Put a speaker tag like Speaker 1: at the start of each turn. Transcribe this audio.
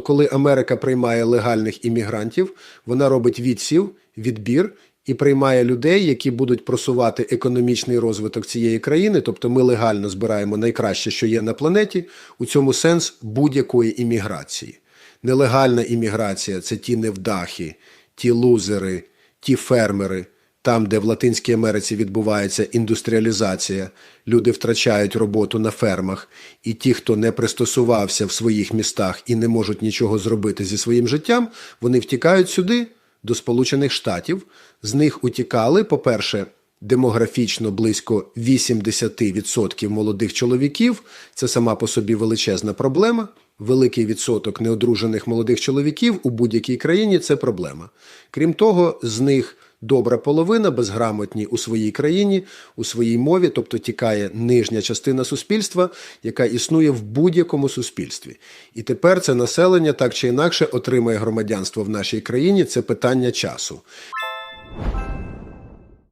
Speaker 1: Коли Америка приймає легальних іммігрантів, вона робить відсів, відбір і приймає людей, які будуть просувати економічний розвиток цієї країни. Тобто ми легально збираємо найкраще, що є на планеті. У цьому сенс будь-якої імміграції. Нелегальна імміграція це ті невдахи, ті лузери, ті фермери. Там, де в Латинській Америці відбувається індустріалізація, люди втрачають роботу на фермах, і ті, хто не пристосувався в своїх містах і не можуть нічого зробити зі своїм життям, вони втікають сюди, до Сполучених Штатів. З них утікали, по-перше, демографічно близько 80% молодих чоловіків. Це сама по собі величезна проблема. Великий відсоток неодружених молодих чоловіків у будь-якій країні це проблема. Крім того, з них добра половина безграмотні у своїй країні, у своїй мові, тобто тікає нижня частина суспільства, яка існує в будь-якому суспільстві. І тепер це населення так чи інакше отримає громадянство в нашій країні. Це питання часу.